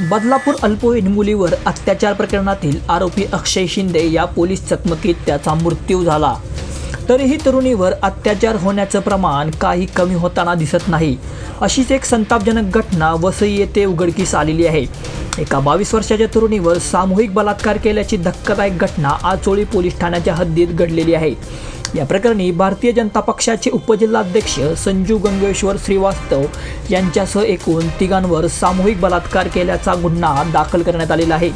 बदलापूर अल्पवयीन मुलीवर अत्याचार प्रकरणातील आरोपी अक्षय शिंदे या पोलीस चकमकीत त्याचा मृत्यू झाला. तरीही तरुणीवर अत्याचार होण्याचं प्रमाण काही कमी होताना दिसत नाही. अशीच एक संतापजनक घटना वसई येथे उघडकीस आलेली आहे. एका बावीस वर्षाच्या तरुणीवर सामूहिक बलात्कार केल्याची धक्कादायक घटना आचोळी पोलीस ठाण्याच्या हद्दीत घडलेली आहे. या प्रकरणी भारतीय जनता पक्षाचे उपजिल्हाध्यक्ष संजू गंगेश्वर श्रीवास्तव यांच्यासह एकूण तिघांवर सामूहिक बलात्कार केल्याचा गुन्हा दाखल करण्यात आलेला आहे.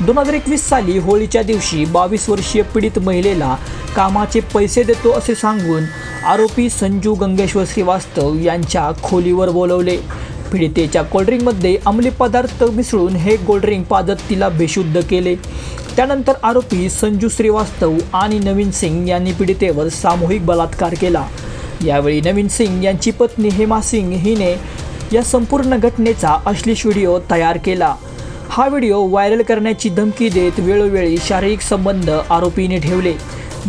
दोन हजार एकवीस साली होळीच्या दिवशी बावीस वर्षीय पीडित महिलेला कामाचे पैसे देतो असे सांगून आरोपी संजू गंगेश्वर श्रीवास्तव यांच्या खोलीवर बोलवले. पीडितेच्या कोल्ड्रिंकमध्ये अंमली पदार्थ मिसळून हे कोल्ड्रिंक पाजत तिला बेशुद्ध केले. त्यानंतर आरोपी संजू श्रीवास्तव आणि नवीन सिंग यांनी पीडितेवर सामूहिक बलात्कार केला. यावेळी नवीन सिंग यांची पत्नी हेमा सिंग हिने या संपूर्ण घटनेचा अश्लीष व्हिडिओ तयार केला. हा व्हिडिओ व्हायरल करण्याची धमकी देत वेळोवेळी शारीरिक संबंध आरोपीने ठेवले.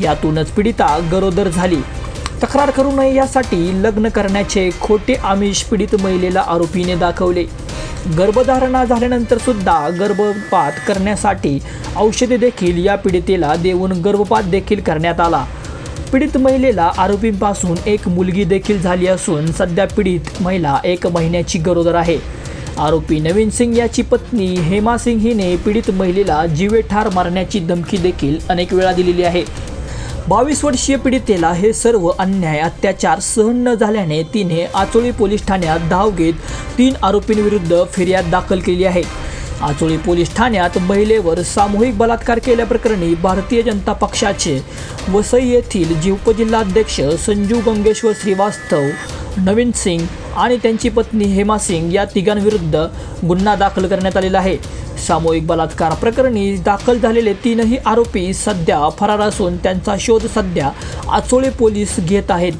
यातूनच पीडिता गरोदर झाली. तक्रार करू नये यासाठी लग्न करण्याचे खोटे आमिष पीडित महिलेला आरोपीने दाखवले. गर्भधारणा झाल्यानंतर सुद्धा गर्भपात करण्यासाठी औषधे देखील या पीडितेला देऊन गर्भपात देखील करण्यात आला. पीडित महिलेला आरोपींपासून एक मुलगी देखील झाली असून सध्या पीडित महिला एक महिन्याची गरोदर आहे. आरोपी नवीन सिंग याची पत्नी हेमा सिंग हिने पीडित महिलेला जीवे ठार मारण्याची धमकी देखील अनेक वेळा दिलेली आहे. बावीस वर्षीय पीडितेला हे सर्व अन्याय अत्याचार सहन न झाल्याने तिने आचोळी पोलीस ठाण्यात धाव घेत तीन आरोपींविरुद्ध फिर्याद दाखल केली आहे. आचोळी पोलीस ठाण्यात महिलेवर सामूहिक बलात्कार केल्याप्रकरणी भारतीय जनता पक्षाचे वसई येथील जी उपजिल्हाध्यक्ष संजू गंगेश्वर श्रीवास्तव नवीन सिंग आणि त्यांची पत्नी हेमा सिंग या तिघांविरुद्ध गुन्हा दाखल करण्यात आलेला आहे. सामूहिक बलात्कार प्रकरणी दाखल झालेले तीनही आरोपी सध्या फरार असून त्यांचा शोध सध्या आचोळे पोलीस घेत आहेत.